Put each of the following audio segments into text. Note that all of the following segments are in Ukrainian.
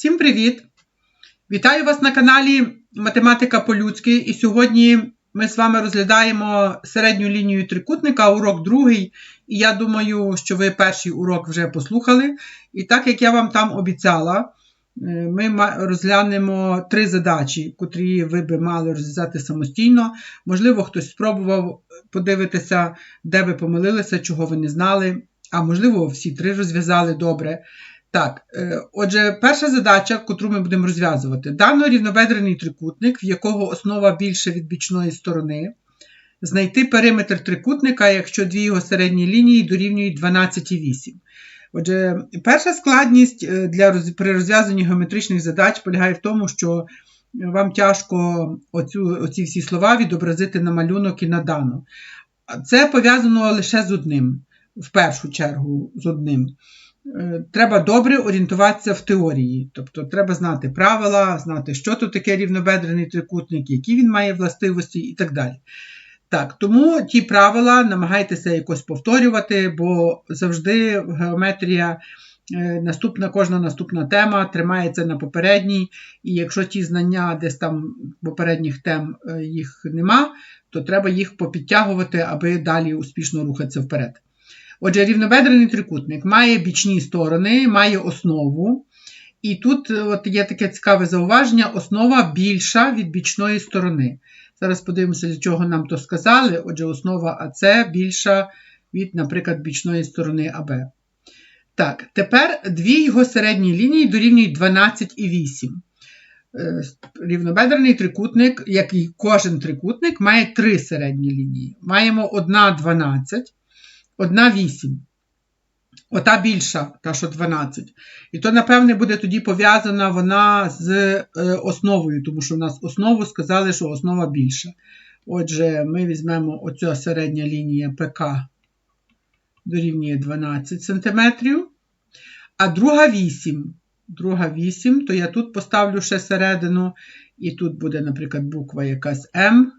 Всім привіт! Вітаю вас на каналі Математика по-людськи. І сьогодні ми з вами розглядаємо середню лінію трикутника, урок другий. І я думаю, що ви перший урок вже послухали. І так як я вам там обіцяла, е, ми розглянемо три задачі, котрі ви би мали розв'язати самостійно. Можливо, хтось спробував подивитися, де ви помилилися, чого ви не знали. А можливо, всі три розв'язали добре. Так, е, отже, перша задача, яку ми будемо розв'язувати, дано рівнобедрений трикутник, в якого основа більше від бічної сторони. Знайти периметр трикутника, якщо дві його середні лінії дорівнюють 12,8. Отже, перша складність е, для, при розв'язанні геометричних задач полягає в тому, що вам тяжко оцю, оці всі слова відобразити на малюнок і на дану. Це пов'язано лише з одним, в першу чергу, з одним. Е, треба добре орієнтуватися в теорії. Тобто треба знати правила, знати, що тут таке рівнобедрений трикутник, які він має властивості і так далі. Так, Тому ті правила намагайтеся якось повторювати, бо завжди геометрія, е, наступна, кожна наступна тема тримається на попередній, і якщо ті знання десь там попередніх тем е, їх нема, то треба їх попідтягувати, аби далі успішно рухатися вперед. Отже, рівнобедрений трикутник має бічні сторони, має основу. І тут е, от є таке цікаве зауваження: основа більша від бічної сторони. Зараз подивимося, для чого нам то сказали. Отже, основа АС більша від, наприклад, бічної сторони АБ. Так, тепер дві його середні лінії дорівнюють 12 і 8. Е, рівнобедрений трикутник, як і кожен трикутник, має три середні лінії. Маємо одна 12 одна 8. Ота більша, та що 12. І то, напевне, буде тоді пов'язана вона з е, основою, тому що у нас основу сказали, що основа більша. Отже, ми візьмемо оця середня лінія ПК дорівнює 12 см. А друга 8. Друга 8, то я тут поставлю ще середину, і тут буде, наприклад, буква якась М.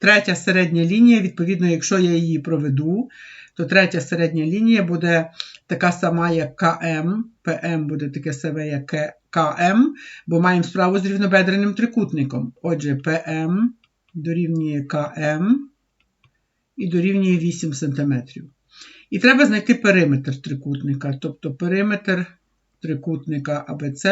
Третя середня лінія, відповідно, якщо я її проведу, то третя середня лінія буде така сама, як КМ. ПМ буде таке саме, як КМ, бо маємо справу з рівнобедреним трикутником. Отже, ПМ дорівнює КМ і дорівнює 8 см. І треба знайти периметр трикутника, тобто периметр трикутника АБЦ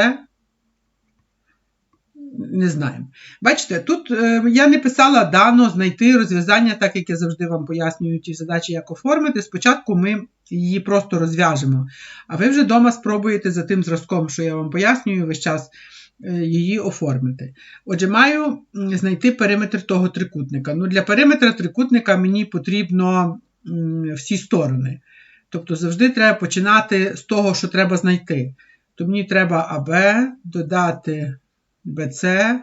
не знаємо. Бачите, тут е, я не писала дано знайти розв'язання, так як я завжди вам пояснюю ті задачі, як оформити. Спочатку ми її просто розв'яжемо. А ви вже вдома спробуєте за тим зразком, що я вам пояснюю, весь час е, її оформити. Отже, маю знайти периметр того трикутника. Ну, Для периметра трикутника мені потрібно всі сторони. Тобто завжди треба починати з того, що треба знайти. То мені треба АБ додати. BC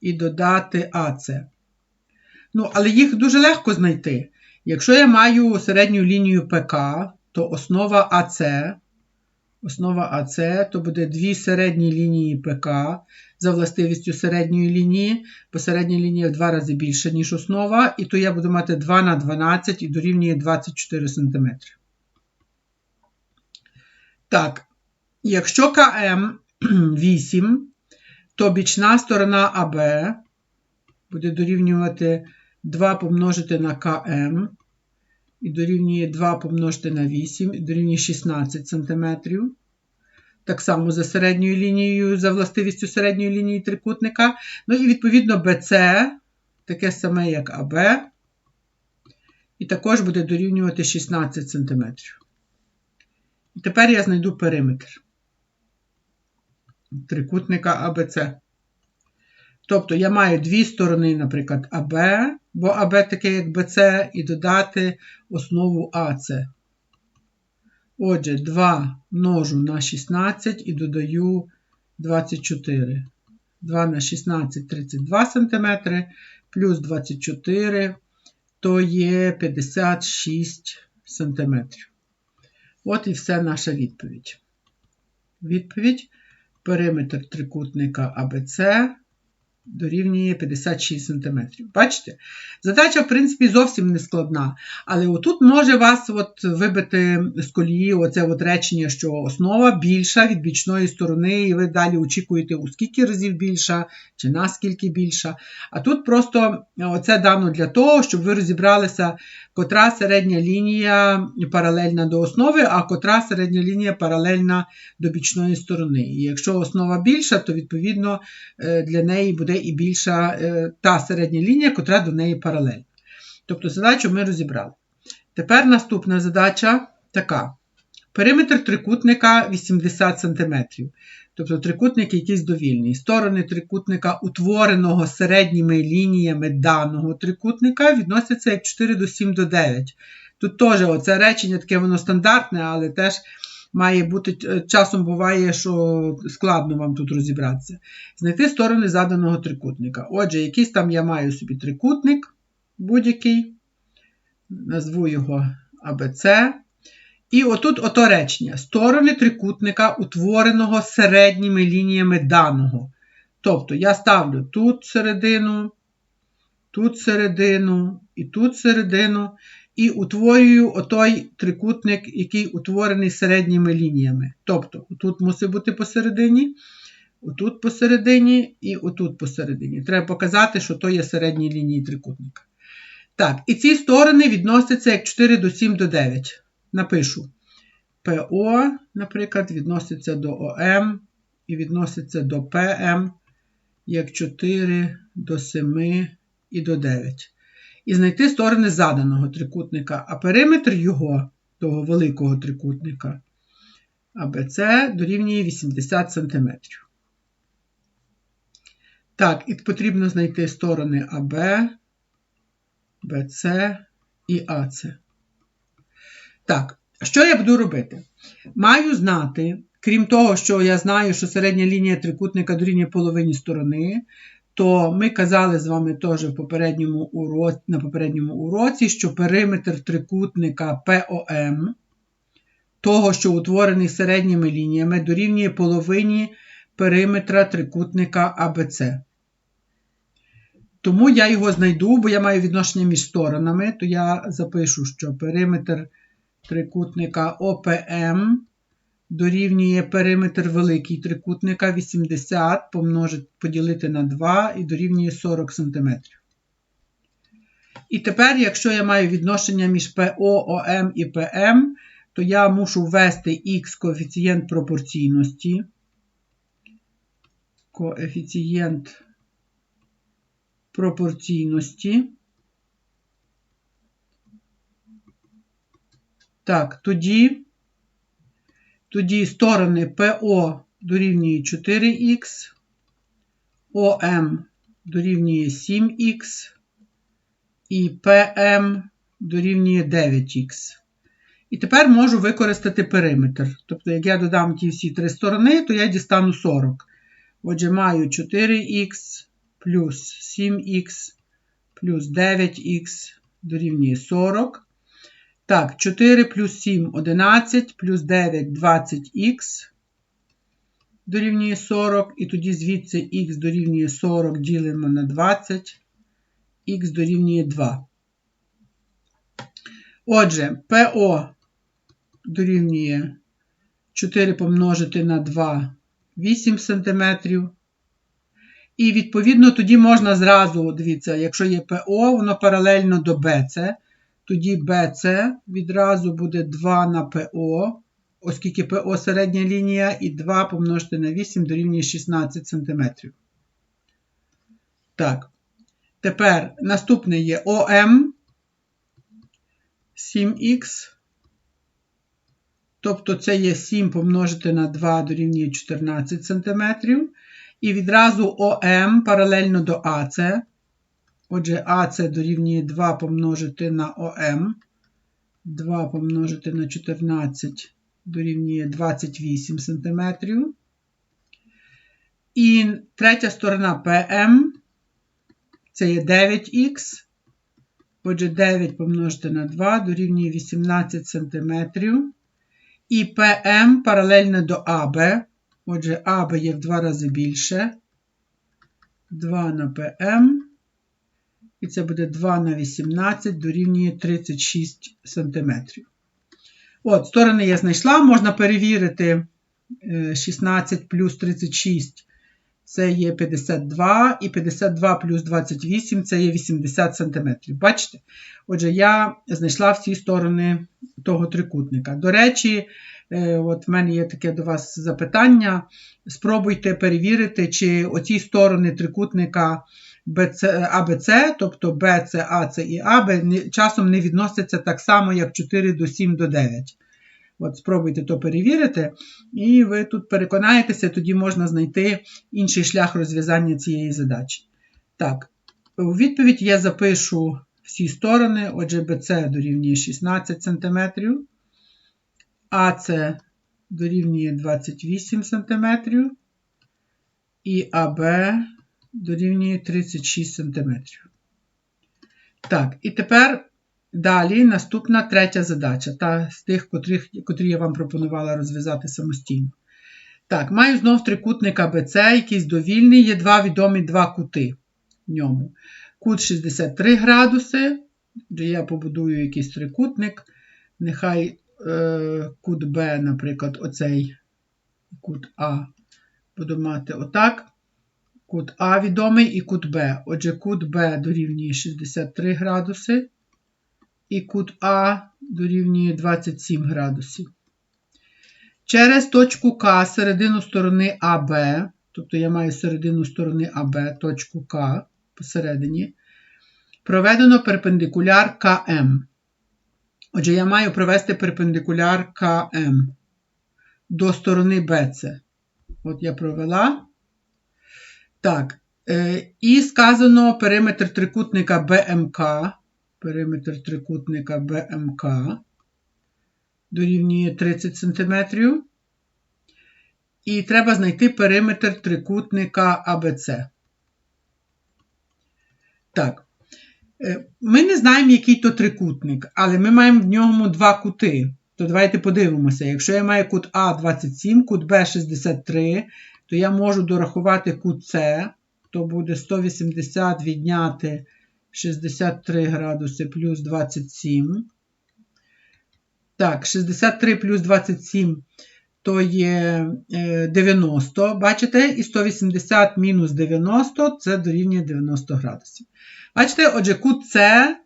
і додати АС. Ну, але їх дуже легко знайти. Якщо я маю середню лінію ПК, то основа АС, основа АС, то буде дві середні лінії ПК за властивістю середньої лінії, бо середня лінія в два рази більша, ніж основа, і то я буду мати 2 на 12 і дорівнює 24 см. Так, якщо КМ 8, то бічна сторона АБ буде дорівнювати 2 помножити на КМ, і дорівнює 2 помножити на 8, і дорівнює 16 см. Так само за середньою лінією, за властивістю середньої лінії трикутника. Ну і відповідно БЦ, таке саме, як АБ, і також буде дорівнювати 16 см. І тепер я знайду периметр трикутника АБЦ. Тобто я маю дві сторони, наприклад, АБ, бо АБ таке, як БЦ, і додати основу АЦ. Отже, 2 множу на 16 і додаю 24. 2 на 16 32 см, плюс 24, то є 56 см. От і все наша відповідь. Відповідь периметр трикутника АБЦ дорівнює 56 см. Бачите? Задача, в принципі, зовсім не складна. Але отут може вас от вибити з колії оце от речення, що основа більша від бічної сторони, і ви далі очікуєте, у скільки разів більша, чи наскільки більша. А тут просто оце дано для того, щоб ви розібралися, котра середня лінія паралельна до основи, а котра середня лінія паралельна до бічної сторони. І якщо основа більша, то відповідно е, для неї буде і більша е, та середня лінія, котра до неї паралельна. Тобто задачу ми розібрали. Тепер наступна задача така. Периметр трикутника 80 см. Тобто трикутник якийсь довільний. Сторони трикутника, утвореного середніми лініями даного трикутника, відносяться як 4 до 7 до 9. Тут теж оце речення таке воно стандартне, але теж має бути, е, часом буває, що складно вам тут розібратися. Знайти сторони заданого трикутника. Отже, якийсь там я маю собі трикутник будь-який, назву його АБЦ. І отут ото речення. Сторони трикутника, утвореного середніми лініями даного. Тобто я ставлю тут середину, тут середину і тут середину і утворюю отой трикутник, який утворений середніми лініями. Тобто, тут мусить бути посередині, отут посередині і отут посередині. Треба показати, що то є середні лінії трикутника. Так, і ці сторони відносяться як 4 до 7 до 9. Напишу. ПО, наприклад, відноситься до ОМ і відноситься до ПМ як 4 до 7 і до 9 і знайти сторони заданого трикутника, а периметр його, того великого трикутника АБЦ дорівнює 80 см. Так, і потрібно знайти сторони АБ, БЦ і АЦ. Так, що я буду робити? Маю знати, крім того, що я знаю, що середня лінія трикутника дорівнює половині сторони, то ми казали з вами теж в попередньому уроці, на попередньому уроці, що периметр трикутника ПОМ, того, що утворений середніми лініями, дорівнює половині периметра трикутника АБЦ. Тому я його знайду, бо я маю відношення між сторонами, то я запишу, що периметр трикутника ОПМ дорівнює периметр великий трикутника 80 помножити, поділити на 2 і дорівнює 40 см. І тепер, якщо я маю відношення між ПО, ОМ і ПМ, то я мушу ввести Х коефіцієнт пропорційності. Коефіцієнт пропорційності. Так, тоді тоді сторони ПО дорівнює 4х, ОМ дорівнює 7х і ПМ дорівнює 9х. І тепер можу використати периметр. Тобто, як я додам ті всі три сторони, то я дістану 40. Отже, маю 4х плюс 7х плюс 9х дорівнює 40. Так, 4 плюс 7 11, плюс 9 20х дорівнює 40. І тоді звідси х дорівнює 40 ділимо на 20, х дорівнює 2. Отже, ПО дорівнює 4 помножити на 2 8 см. І, відповідно, тоді можна зразу, дивіться, якщо є ПО, воно паралельно до БЦ. Тоді BC відразу буде 2 на ПО, оскільки ПО середня лінія, і 2 помножити на 8 дорівнює 16 см. Так. Тепер наступне є ОМ 7х. Тобто це є 7 помножити на 2 дорівнює 14 см. І відразу ОМ паралельно до АЦ. Отже, А це дорівнює 2 помножити на ОМ. 2 помножити на 14 дорівнює 28 см. І третя сторона ПМ. Це є 9х. Отже, 9 помножити на 2 дорівнює 18 см. І ПМ паралельно до АБ. Отже, АБ є в 2 рази більше. 2 на ПМ. І це буде 2 на 18 дорівнює 36 см. От, сторони я знайшла, можна перевірити 16 плюс 36 це є 52, і 52 плюс 28 це є 80 см. Бачите? Отже, я знайшла всі сторони того трикутника. До речі, е, от в мене є таке до вас запитання. Спробуйте перевірити, чи оці сторони трикутника АБЦ, тобто Б, С, А, С і АБ, часом не відносяться так само, як 4 до 7 до 9. От Спробуйте то перевірити, і ви тут переконаєтеся, тоді можна знайти інший шлях розв'язання цієї задачі. Так, у відповідь я запишу всі сторони. Отже, BC дорівнює 16 см, АС дорівнює 28 см, і АБ дорівнює 36 см. Так, і тепер Далі наступна третя задача, та з тих, котрих, котрі я вам пропонувала розв'язати самостійно. Так, маю знов трикутник АБЦ, якийсь довільний, є два відомі два кути в ньому. Кут 63 градуси, де я побудую якийсь трикутник. Нехай е, кут Б, наприклад, оцей кут А буду мати отак. Кут А відомий і кут Б. Отже, кут Б дорівнює 63 градуси і кут А дорівнює 27 градусів. Через точку К середину сторони АБ, тобто я маю середину сторони АБ, точку К посередині, проведено перпендикуляр КМ. Отже, я маю провести перпендикуляр КМ до сторони БЦ. От я провела. Так. Е, і сказано периметр трикутника БМК периметр трикутника БМК дорівнює 30 см. І треба знайти периметр трикутника АБЦ. Так. Е, ми не знаємо, який то трикутник, але ми маємо в ньому два кути. То давайте подивимося. Якщо я маю кут А27, кут Б63, то я можу дорахувати С, то буде 180 відняти 63 градуси плюс 27. Так, 63 плюс 27 то є 90. Е, бачите? І 180 мінус 90 це дорівнює 90 градусів. Бачите, отже, С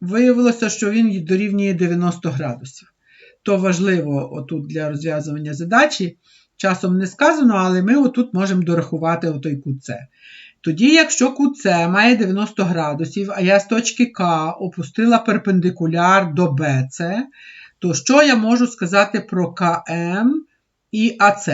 виявилося, що він дорівнює 90 градусів. То важливо отут для розв'язування задачі. Часом не сказано, але ми отут можемо дорахувати отой кут С. Тоді, якщо кут С має 90 градусів, а я з точки К опустила перпендикуляр до БЦ, то що я можу сказати про КМ і АЦ?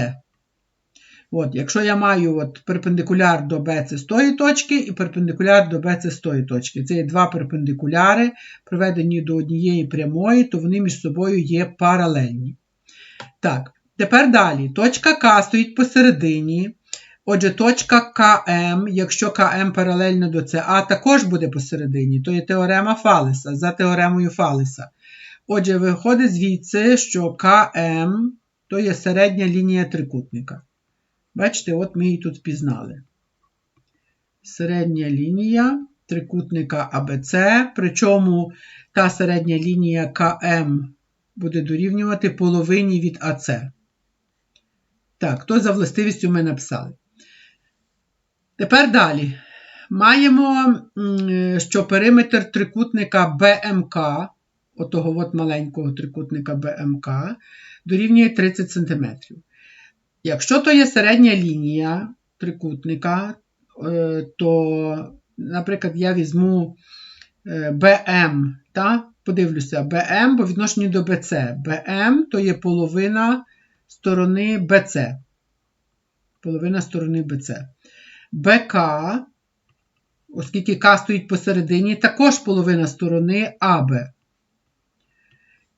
От, Якщо я маю от, перпендикуляр до БЦ з тої точки і перпендикуляр до БЦ з тої точки. Це є два перпендикуляри, приведені до однієї прямої, то вони між собою є паралельні. Так, тепер далі. Точка К стоїть посередині. Отже, точка КМ, якщо КМ паралельно до СА, також буде посередині, то є теорема Фалеса за теоремою Фалеса. Отже, виходить звідси, що КМ то є середня лінія трикутника. Бачите, от ми її тут впізнали. Середня лінія трикутника АБЦ, причому та середня лінія КМ буде дорівнювати половині від АЦ. Так, то за властивістю ми написали. Тепер далі. Маємо, що периметр трикутника БМК, отого от маленького трикутника БМК, дорівнює 30 см. Якщо то є середня лінія трикутника, е, то, наприклад, я візьму БМ, е, та? подивлюся, БМ по відношенню до БЦ. БМ то є половина сторони БЦ. Половина сторони БЦ. БК, оскільки К стоїть посередині, також половина сторони АБ.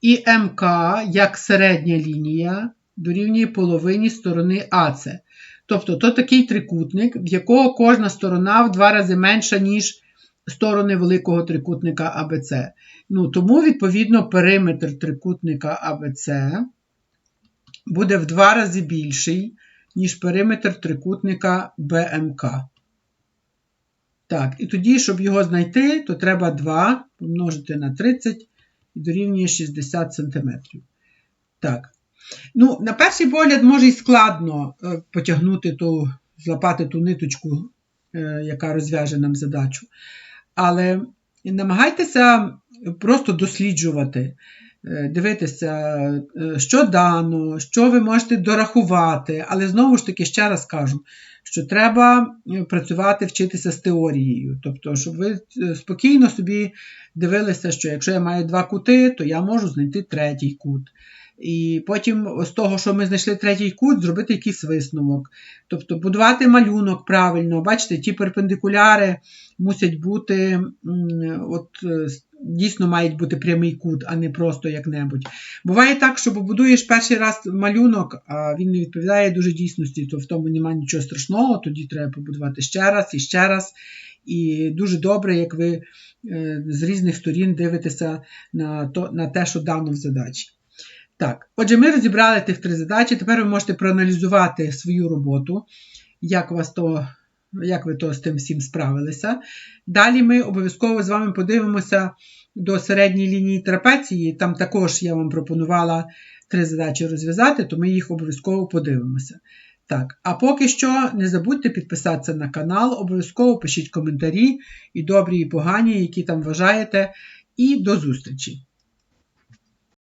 І МК, як середня лінія, дорівнює половині сторони АЦ. Тобто, то такий трикутник, в якого кожна сторона в два рази менша, ніж сторони великого трикутника АБЦ. Ну, Тому, відповідно, периметр трикутника АБЦ буде в два рази більший ніж периметр трикутника БМК. Так, і тоді, щоб його знайти, то треба 2 помножити на 30 і дорівнює 60 см. Так. Ну, На перший погляд, може і складно е, потягнути ту, злапати ту ниточку, е, яка розв'яже нам задачу. Але намагайтеся просто досліджувати, дивитися, що дано, що ви можете дорахувати. Але знову ж таки, ще раз кажу, що треба працювати, вчитися з теорією. Тобто, щоб ви спокійно собі дивилися, що якщо я маю два кути, то я можу знайти третій кут. І потім з того, що ми знайшли третій кут, зробити якийсь висновок. Тобто будувати малюнок правильно, бачите, ті перпендикуляри мусять бути, от е, дійсно мають бути прямий кут, а не просто як-небудь. Буває так, що побудуєш перший раз малюнок, а він не відповідає дуже дійсності, то в тому немає нічого страшного, тоді треба побудувати ще раз і ще раз. І дуже добре, як ви е, з різних сторін дивитеся на, то, на те, що дано в задачі. Так, отже, ми розібрали тих три задачі. Тепер ви можете проаналізувати свою роботу, як у вас то, як ви то з тим всім справилися. Далі ми обов'язково з вами подивимося до середньої лінії трапеції. Там також я вам пропонувала три задачі розв'язати, то ми їх обов'язково подивимося. Так, а поки що не забудьте підписатися на канал, обов'язково пишіть коментарі і добрі, і погані, які там вважаєте. І до зустрічі!